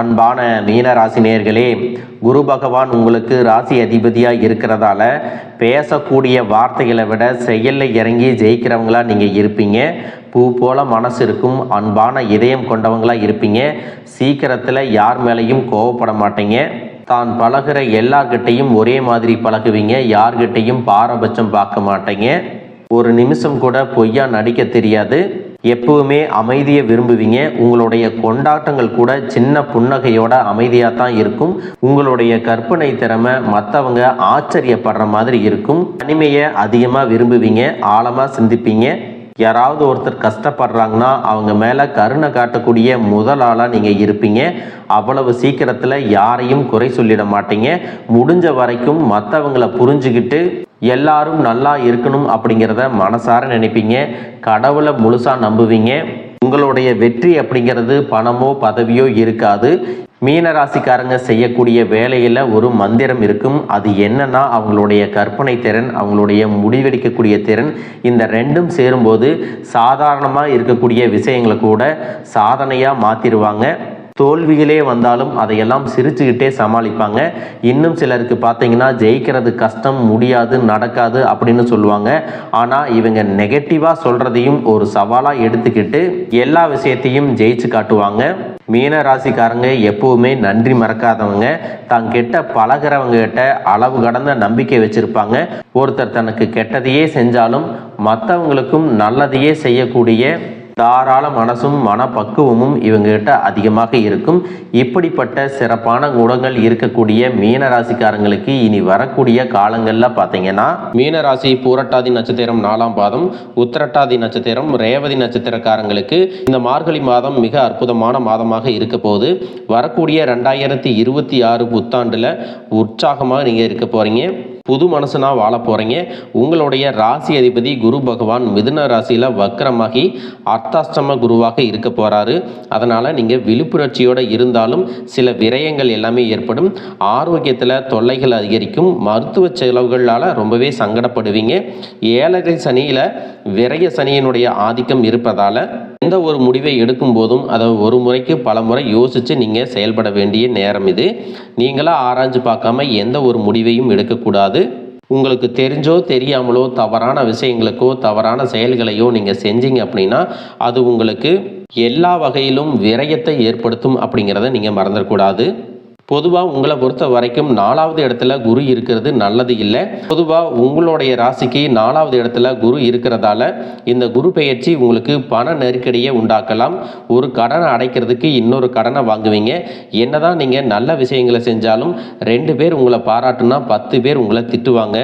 அன்பான மீன ராசி நேயர்களே குரு பகவான் உங்களுக்கு ராசி அதிபதியாக இருக்கிறதால பேசக்கூடிய வார்த்தைகளை விட செயலில் இறங்கி ஜெயிக்கிறவங்களா நீங்கள் இருப்பீங்க. பூ போல மனசு இருக்கும் அன்பான இதயம் கொண்டவங்களா இருப்பீங்க. சீக்கிரத்தில் யார் மேலேயும் கோவப்பட மாட்டீங்க. தான் பழகுற எல்லார்கிட்டையும் ஒரே மாதிரி பழகுவீங்க. யார்கிட்டையும் பாரபட்சம் பார்க்க மாட்டீங்க. ஒரு நிமிஷம் கூட பொய்யா நடிக்க தெரியாது. எப்பவுமே அமைதியை விரும்புவீங்க. உங்களுடைய கொண்டாட்டங்கள் கூட சின்ன புன்னகையோட அமைதியாக தான் இருக்கும். உங்களுடைய கற்பனை திறமை மற்றவங்க ஆச்சரியப்படுற மாதிரி இருக்கும். தனிமையை அதிகமாக விரும்புவீங்க. ஆழமாக சிந்திப்பீங்க. யாராவது ஒருத்தர் கஷ்டப்படுறாங்கன்னா அவங்க மேலே கருணை காட்டக்கூடிய முதல் ஆளாக நீங்கள் இருப்பீங்க. அவ்வளவு சீக்கிரத்தில் யாரையும் குறை சொல்லிட மாட்டீங்க. முடிஞ்ச வரைக்கும் மற்றவங்களை புரிஞ்சுக்கிட்டு எல்லாரும் நல்லா இருக்கணும் அப்படிங்கிறத மனசார நினைப்பீங்க. கடவுளை முழுசாக நம்புவீங்க. உங்களுடைய வெற்றி அப்படிங்கிறது பணமோ பதவியோ இருக்காது. மீனராசிக்காரங்க செய்யக்கூடிய வேலையில் ஒரு மந்திரம் இருக்கும். அது என்னன்னா அவங்களுடைய கற்பனை திறன் அவங்களுடைய முடிவெடுக்கக்கூடிய திறன் இந்த ரெண்டும் சேரும்போது சாதாரணமாக இருக்கக்கூடிய விஷயங்களை கூட சாதனையாக மாற்றிடுவாங்க தோல்விகளே வந்தாலும் அதையெல்லாம் சிரிச்சுக்கிட்டே சமாளிப்பாங்க. இன்னும் சிலருக்கு பார்த்தீங்கன்னா ஜெயிக்கிறது கஷ்டம் முடியாது நடக்காது அப்படின்னு சொல்லுவாங்க. ஆனால் இவங்க நெகட்டிவாக சொல்கிறதையும் ஒரு சவாலாக எடுத்துக்கிட்டு எல்லா விஷயத்தையும் ஜெயிச்சு காட்டுவாங்க. மீன ராசிக்காரங்க எப்போவுமே நன்றி மறக்காதவங்க. தான் கெட்ட பழகிறவங்க கிட்ட அளவு கடந்த நம்பிக்கை வச்சிருப்பாங்க. ஒருத்தர் தனக்கு கெட்டதையே செஞ்சாலும் மற்றவங்களுக்கும் நல்லதையே செய்யக்கூடிய தாராள மனசும் மனப்பக்குவமும் இவங்ககிட்ட அதிகமாக இருக்கும். இப்படிப்பட்ட சிறப்பான குணங்கள் இருக்கக்கூடிய மீன ராசிக்காரங்களுக்கு இனி வரக்கூடிய காலங்களில் பார்த்தீங்கன்னா மீன ராசி பூரட்டாதி நட்சத்திரம் நாலாம் பாதம் உத்திரட்டாதி நட்சத்திரம் ரேவதி நட்சத்திரக்காரங்களுக்கு இந்த மார்கழி மாதம் மிக அற்புதமான மாதமாக இருக்க போகுது. வரக்கூடிய ரெண்டாயிரத்தி இருபத்தி ஆறு புத்தாண்டில் உற்சாகமாக நீங்கள் இருக்க போகிறீங்க புது மனசனாக வாழ போகிறீங்க உங்களுடைய ராசி அதிபதி குரு பகவான் மிதுன ராசியில் வக்கரமாகி அர்த்தாஷ்டம குருவாக இருக்க போகிறாரு அதனால் நீங்கள் விழிப்புணர்ச்சியோடு இருந்தாலும் சில விரயங்கள் எல்லாமே ஏற்படும். ஆரோக்கியத்தில் தொல்லைகள் அதிகரிக்கும். மருத்துவ செலவுகளால் ரொம்பவே சங்கடப்படுவீங்க. ஏழரை சனியில் விரய சனியினுடைய ஆதிக்கம் இருப்பதால் எந்த ஒரு முடிவை எடுக்கும் போதும் அதை ஒரு முறைக்கு பல முறை யோசித்து நீங்கள் செயல்பட வேண்டிய நேரம் இது. நீங்களாக ஆராய்ஞ்சு பார்க்காம எந்த ஒரு முடிவையும் எடுக்கக்கூடாது. உங்களுக்கு தெரிஞ்சோ தெரியாமலோ தவறான விஷயங்களுக்கோ தவறான செயல்களையோ நீங்கள் செஞ்சீங்க அப்படின்னா அது உங்களுக்கு எல்லா வகையிலும் விரயத்தை ஏற்படுத்தும் அப்படிங்கிறத நீங்கள் மறந்துடக்கூடாது. பொதுவாக உங்களை பொறுத்த வரைக்கும் நாலாவது இடத்துல குரு இருக்கிறது நல்லது இல்லை. பொதுவாக உங்களுடைய ராசிக்கு நாலாவது இடத்துல குரு இருக்கிறதால இந்த குரு பெயர்ச்சி உங்களுக்கு பண நெருக்கடியை உண்டாக்கலாம். ஒரு கடனை அடைக்கிறதுக்கு இன்னொரு கடனை வாங்குவீங்க. என்னதான் நீங்கள் நல்ல விஷயங்களை செஞ்சாலும் ரெண்டு பேர் உங்களை பாராட்டுனா பத்து பேர் உங்களை திட்டுவாங்க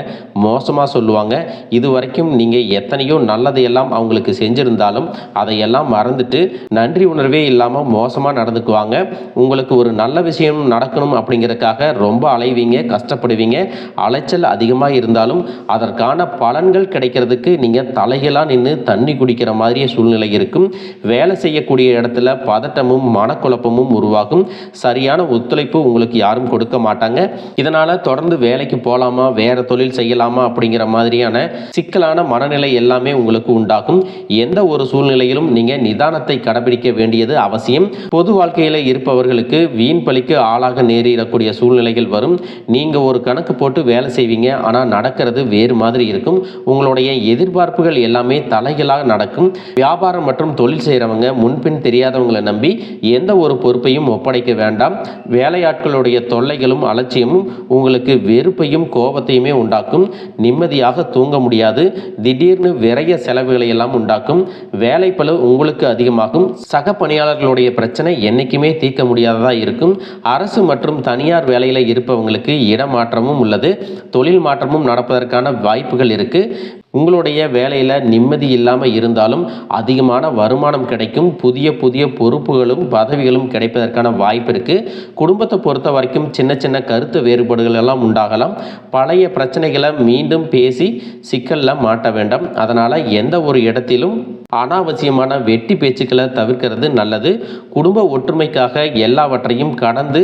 மோசமாக சொல்லுவாங்க. இது வரைக்கும் நீங்கள் எத்தனையோ நல்லதையெல்லாம் அவங்களுக்கு செஞ்சுருந்தாலும் அதையெல்லாம் மறந்துட்டு நன்றி உணர்வே இல்லாமல் மோசமாக நடந்துக்குவாங்க. உங்களுக்கு ஒரு நல்ல விஷயம் நடக்கும் நடக்கணும் அப்படிங்கிறதுக்காக ரொம்ப அலைவீங்க கஷ்டப்படுவீங்க. அலைச்சல் அதிகமாக இருந்தாலும் அதற்கான பலன்கள் கிடைக்கிறதுக்கு நீங்கள் தலைகளாக நின்று தண்ணி குடிக்கிற மாதிரியே சூழ்நிலை இருக்கும். வேலை செய்யக்கூடிய இடத்துல பதட்டமும் மனக்குழப்பமும் உருவாகும். சரியான ஒத்துழைப்பு உங்களுக்கு யாரும் கொடுக்க மாட்டாங்க. இதனால் தொடர்ந்து வேலைக்கு போகலாமா வேறு தொழில் செய்யலாமா அப்படிங்கிற மாதிரியான சிக்கலான மனநிலை எல்லாமே உங்களுக்கு உண்டாகும். எந்த ஒரு சூழ்நிலையிலும் நீங்கள் நிதானத்தை கடைபிடிக்க வேண்டியது அவசியம். பொது வாழ்க்கையில் இருப்பவர்களுக்கு வீண் பலிக்கு ஆளாக நேரிடக்கூடிய சூழ்நிலைகள் வரும். நீங்கள் ஒரு கணக்கு போட்டு வேலை செய்வீங்க. ஆனால் நடக்கிறது வேறு மாதிரி இருக்கும். உங்களுடைய எதிர்பார்ப்புகள் எல்லாமே தலைகளாக நடக்கும். வியாபாரம் மற்றும் தொழில் செய்கிறவங்க முன்பின் தெரியாதவங்களை நம்பி எந்த ஒரு பொறுப்பையும் ஒப்படைக்க வேண்டாம். வேலையாட்களுடைய தொல்லைகளும் அலட்சியமும் உங்களுக்கு வெறுப்பையும் கோபத்தையுமே உண்டாக்கும். நிம்மதியாக தூங்க முடியாது. திடீர்னு விரைய செலவுகளை எல்லாம் உண்டாக்கும். வேலைப்பளு உங்களுக்கு அதிகமாகும். சக பணியாளர்களுடைய பிரச்சனை என்றைக்குமே தீர்க்க முடியாததாக இருக்கும். அரசு மற்றும் தனியார் வேலையில் இருப்பவங்களுக்கு இடமாற்றமும் உள்ளது. தொழில் மாற்றமும் நடப்பதற்கான வாய்ப்புகள் இருக்குது உங்களுடைய வேலையில் நிம்மதி இல்லாமல் இருந்தாலும் அதிகமான வருமானம் கிடைக்கும். புதிய புதிய பொறுப்புகளும் பதவிகளும் கிடைப்பதற்கான வாய்ப்பு இருக்குது குடும்பத்தை பொறுத்த வரைக்கும் சின்ன சின்ன கருத்து வேறுபாடுகள் எல்லாம் உண்டாகலாம். பழைய பிரச்சனைகளை மீண்டும் பேசி சிக்கலில் மாட்ட வேண்டாம். அதனால் எந்த ஒரு இடத்திலும் அனாவசியமான வெட்டி பேச்சுக்களை தவிர்க்கிறது நல்லது. குடும்ப ஒற்றுமைக்காக எல்லாவற்றையும் கடந்து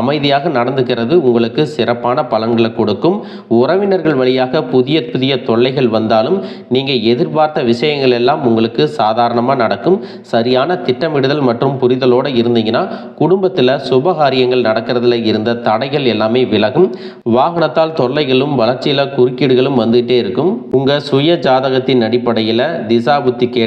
அமைதியாக நடந்துக்கிறது உங்களுக்கு சிறப்பான பலன்களை கொடுக்கும். உறவினர்கள் வழியாக புதிய புதிய தொல்லைகள் வந்தாலும் நீங்கள் எதிர்பார்த்த விஷயங்கள் எல்லாம் உங்களுக்கு சாதாரணமாக நடக்கும். சரியான திட்டமிடுதல் மற்றும் புரிதலோடு இருந்தீங்கன்னா குடும்பத்தில் சுபகாரியங்கள் நடக்கிறதுல இருந்த தடைகள் எல்லாமே விலகும். வாகனத்தால் தொல்லைகளும் வளர்ச்சியில் குறுக்கீடுகளும் வந்துகிட்டே இருக்கும். உங்கள் சுய ஜாதகத்தின் அடிப்படையில் திசா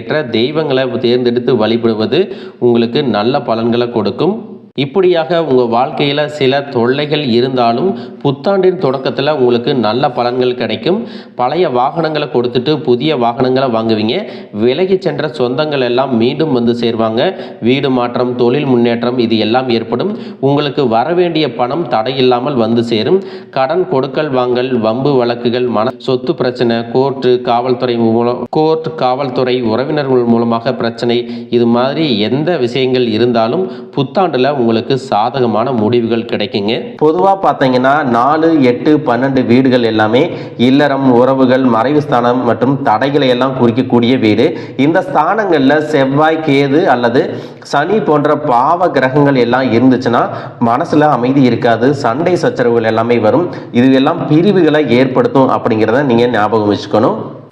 ஏற்ற தெய்வங்களை தேர்ந்தெடுத்து வழிபடுவது உங்களுக்கு நல்ல பலன்களை கொடுக்கும். இப்படியாக உங்கள் வாழ்க்கையில் சில தொல்லைகள் இருந்தாலும் புத்தாண்டின் தொடக்கத்தில் உங்களுக்கு நல்ல பலன்கள் கிடைக்கும். பழைய வாகனங்களை கொடுத்துட்டு புதிய வாகனங்களை வாங்குவீங்க. விலகி சென்ற சொந்தங்கள் எல்லாம் மீண்டும் வந்து சேர்வாங்க. வீடு மாற்றம் தொழில் முன்னேற்றம் இது எல்லாம் ஏற்படும். உங்களுக்கு வர வேண்டிய பணம் தடையில்லாமல் வந்து சேரும். கடன் கொடுக்கல் வாங்கல் வம்பு வழக்குகள் மன சொத்து பிரச்சனை கோர்ட்டு காவல்துறை மூலம் கோர்ட் காவல்துறை உறவினர்கள் மூலமாக பிரச்சனை இது மாதிரி எந்த விஷயங்கள் இருந்தாலும் புத்தாண்டில் உங்களுக்கு சாதகமான முடிவுகள் கிடைக்குங்க. பொதுவாக பார்த்தீங்கன்னா நாலு எட்டு பன்னெண்டு வீடுகள் எல்லாமே இல்லறம் உறவுகள் மறைவு ஸ்தானம் மற்றும் தடைகளை எல்லாம் குறிக்கக்கூடிய வீடு. இந்த ஸ்தானங்களில் செவ்வாய் கேது அல்லது சனி போன்ற பாவ கிரகங்கள் எல்லாம் இருந்துச்சுன்னா மனசுல அமைதி இருக்காது சண்டை சச்சரவுகள் எல்லாமே வரும். இது எல்லாம் பிரிவுகளை ஏற்படுத்தும் அப்படிங்கிறத நீங்க ஞாபகம் வச்சுக்கணும்.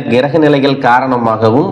கிரக நிலைகள் காரணமாகவும்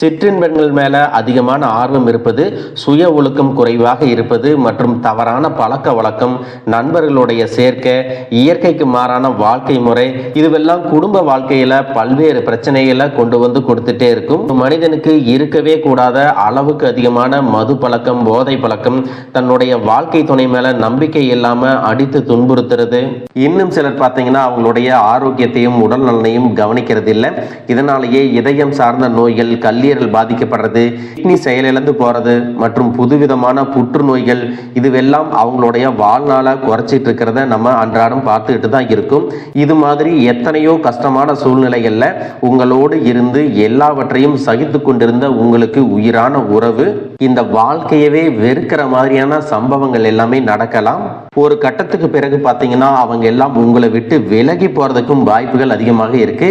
சிற்றின்பங்கள் மேல அதிகமான ஆர்வம் இருப்பது சுய ஒழுக்கம் குறைவாக இருப்பது மற்றும் தவறான பழக்க வழக்கம் நண்பர்களுடைய சேர்க்கை இயற்கைக்கு மாறான வாழ்க்கை முறை இதுவெல்லாம் குடும்ப வாழ்க்கையில பல்வேறு பிரச்சனைகளை கொண்டு வந்து கொடுத்துட்டே இருக்கும். மனிதனுக்கு இருக்கவே கூடாத அளவுக்கு அதிகமான மது பழக்கம் போதை பழக்கம் தன்னுடைய வாழ்க்கை துணை மேல நம்பிக்கை இல்லாம அடித்து துன்புறுத்துறது. இன்னும் சிலர் பார்த்தீங்கன்னா அவங்களுடைய ஆரோக்கியத்தையும் உடல் நலனையும் கவனிக்கிறது இல்லை இதனாலேயே இதயம் சார்ந்த நோய்கள் கல்லீரல் பாதிக்கப்படுறது கிட்னி செயலிழந்து போறது மற்றும் புதுவிதமான புற்றுநோய்கள் இதுவெல்லாம் அவங்களுடைய வாழ்நாளை குறைச்சிட்டு இருக்கிறத நம்ம அன்றாடம் பார்த்துக்கிட்டு தான் இருக்கும். இது மாதிரி எத்தனையோ கஷ்டமான சூழ்நிலைகள்ல உங்களோடு இருந்து எல்லாவற்றையும் சகித்து கொண்டிருந்த உங்களுக்கு உயிரான உறவு இந்த வாழ்க்கையவே வெறுக்கிற மாதிரியான சம்பவங்கள் எல்லாமே நடக்கலாம். ஒரு கட்டத்துக்கு பிறகு பார்த்தீங்கன்னா அவங்க எல்லாம் உங்களை விட்டு விலகி போறதுக்கும் வாய்ப்புகள் அதிகமாக இருக்கு.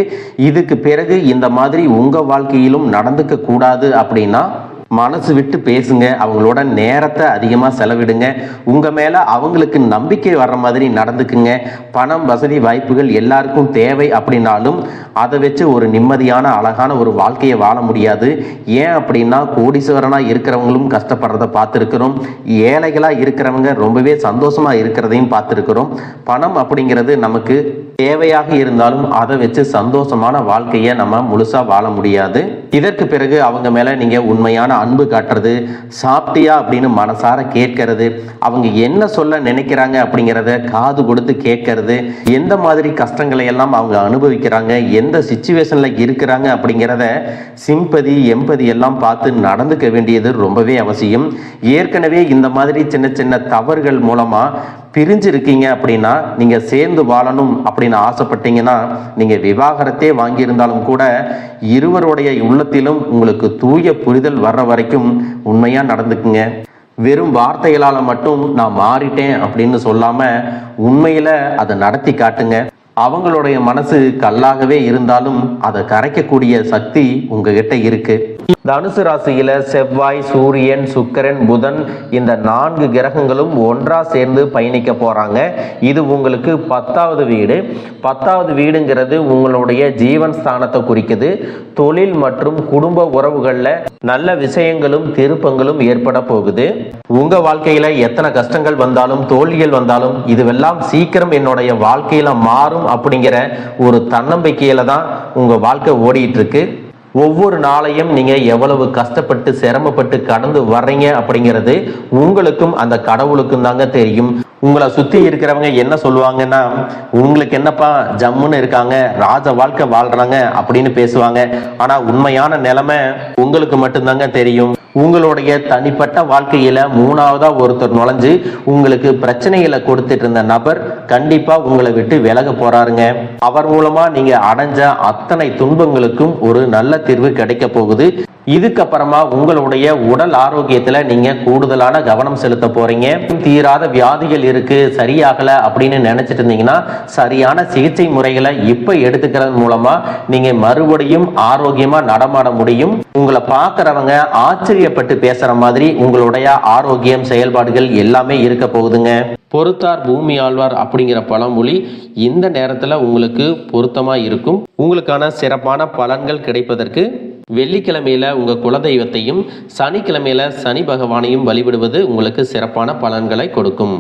இதுக்கு பிறகு இந்த மாதிரி உங்க வாழ்க்கையிலும் நடந்து கூடாது அப்படின்னா மனசு விட்டு பேசுங்க. அவங்களோட நேரத்தை அதிகமாக செலவிடுங்க. உங்கள் மேலே அவங்களுக்கு நம்பிக்கை வர்ற மாதிரி நடந்துக்குங்க. பணம் வசதி வாய்ப்புகள் எல்லாருக்கும் தேவை அப்படின்னாலும் அதை வச்சு ஒரு நிம்மதியான அழகான ஒரு வாழ்க்கையை வாழ முடியாது. ஏன் அப்படின்னா கோடீஸ்வரனாக இருக்கிறவங்களும் கஷ்டப்படுறத பார்த்துருக்குறோம். ஏழைகளாக இருக்கிறவங்க ரொம்பவே சந்தோஷமாக இருக்கிறதையும் பார்த்துருக்குறோம். பணம் அப்படிங்கிறது நமக்கு தேவையாக இருந்தாலும் அதை வச்சு சந்தோஷமான வாழ்க்கையை நம்ம முழுசாக வாழ முடியாது. இதற்கு பிறகு அவங்க மேல நீங்க உண்மையான அன்பு காட்டுறது சாப்பிட்டியா அப்படின்னு மனசார கேட்கறது அவங்க என்ன சொல்ல நினைக்கிறாங்க அப்படிங்கிறத காது கொடுத்து கேட்கறது எந்த மாதிரி கஷ்டங்களை எல்லாம் அவங்க அனுபவிக்கிறாங்க எந்த சுச்சுவேஷனில் இருக்கிறாங்க அப்படிங்கிறத சிம்பதி எம்பதி எல்லாம் பார்த்து நடந்துக்க வேண்டியது ரொம்பவே அவசியம். ஏற்கனவே இந்த மாதிரி சின்ன சின்ன தவறுகள் மூலமா பிரிஞ்சு இருக்கீங்க அப்படின்னா நீங்கள் சேர்ந்து வாழணும் அப்படின்னு ஆசைப்பட்டீங்கன்னா நீங்கள் விவாகரத்தே வாங்கியிருந்தாலும் கூட இருவருடைய உள்ளத்திலும் உங்களுக்கு தூய புரிதல் வர்ற வரைக்கும் உண்மையாக நடந்துக்குங்க. வெறும் வார்த்தைகளால் மட்டும் நான் மாறிட்டேன் அப்படின்னு சொல்லாமல் உண்மையில் அதை நடத்தி காட்டுங்க. அவங்களுடைய மனசு கல்லாகவே இருந்தாலும் அதை கரைக்கக்கூடிய சக்தி உங்ககிட்ட இருக்குது தனுசு ராசியில செவ்வாய் சூரியன் சுக்கரன் புதன் இந்த நான்கு கிரகங்களும் ஒன்றா சேர்ந்து பயணிக்க போறாங்க. இது உங்களுக்கு பத்தாவது வீடு. பத்தாவது வீடுங்கிறது உங்களுடைய ஜீவன் ஸ்தானத்தை குறிக்குது. தொழில் மற்றும் குடும்ப உறவுகளில் நல்ல விஷயங்களும் திருப்பங்களும் ஏற்பட போகுது. உங்க வாழ்க்கையில எத்தனை கஷ்டங்கள் வந்தாலும் தோல்விகள் வந்தாலும் இதுவெல்லாம் சீக்கிரம் என்னுடைய வாழ்க்கையில மாறும் அப்படிங்கிற ஒரு தன்னம்பிக்கையில தான் உங்க வாழ்க்கை ஓடிட்டு இருக்கு. ஒவ்வொரு நாளையும் நீங்க எவ்வளவு கஷ்டப்பட்டு சிரமப்பட்டு கடந்து வர்றீங்க அப்படிங்கிறது உங்களுக்கும் அந்த கடவுளுக்கும் தாங்க தெரியும். உங்களை சுத்தி இருக்கிறவங்க என்ன சொல்லுவாங்கன்னா உங்களுக்கு என்னப்பா ஜம்முன்னு இருக்காங்க ராஜ வாழ்க்கை வாழ்றாங்க அப்படின்னு பேசுவாங்க. ஆனா உண்மையான நிலைமை உங்களுக்கு மட்டும்தாங்க தெரியும். உங்களுடைய தனிப்பட்ட வாழ்க்கையில மூணாவதா ஒருத்தர் நுழைஞ்சு உங்களுக்கு பிரச்சனைகளை கொடுத்துட்டு இருந்த நபர் கண்டிப்பா உங்களை விட்டு விலக போறாருங்க. அவர் மூலமா நீங்க அடைஞ்ச அத்தனை துன்பங்களுக்கும் ஒரு நல்ல தீர்வு கிடைக்க போகுது. இதுக்கப்புறமா உங்களுடைய உடல் ஆரோக்கியத்துல நீங்க கூடுதலான கவனம் செலுத்த போறீங்க. தீராத வியாதிகள் இருக்கு சரியாகல அப்படின்னு நினைச்சிட்டு இருந்தீங்கன்னா சரியான சிகிச்சை முறைகளை இப்ப எடுத்துக்கிறது மூலமா நீங்க மறுபடியும் ஆரோக்கியமா நடமாட முடியும். உங்களை பார்க்கறவங்க ஆச்சரியப்பட்டு பேசுற மாதிரி உங்களுடைய ஆரோக்கியம் செயல்பாடுகள் எல்லாமே இருக்க போகுதுங்க. பொறுத்தார் பூமி ஆழ்வார் அப்படிங்கிற பழமொழி இந்த நேரத்தில் உங்களுக்கு பொருத்தமாக இருக்கும். உங்களுக்கான சிறப்பான பலன்கள் கிடைப்பதற்கு வெள்ளிக்கிழமையில உங்கள் குலதெய்வத்தையும் சனிக்கிழமையில சனி பகவானையும் வழிபடுவது உங்களுக்கு சிறப்பான பலன்களை கொடுக்கும்.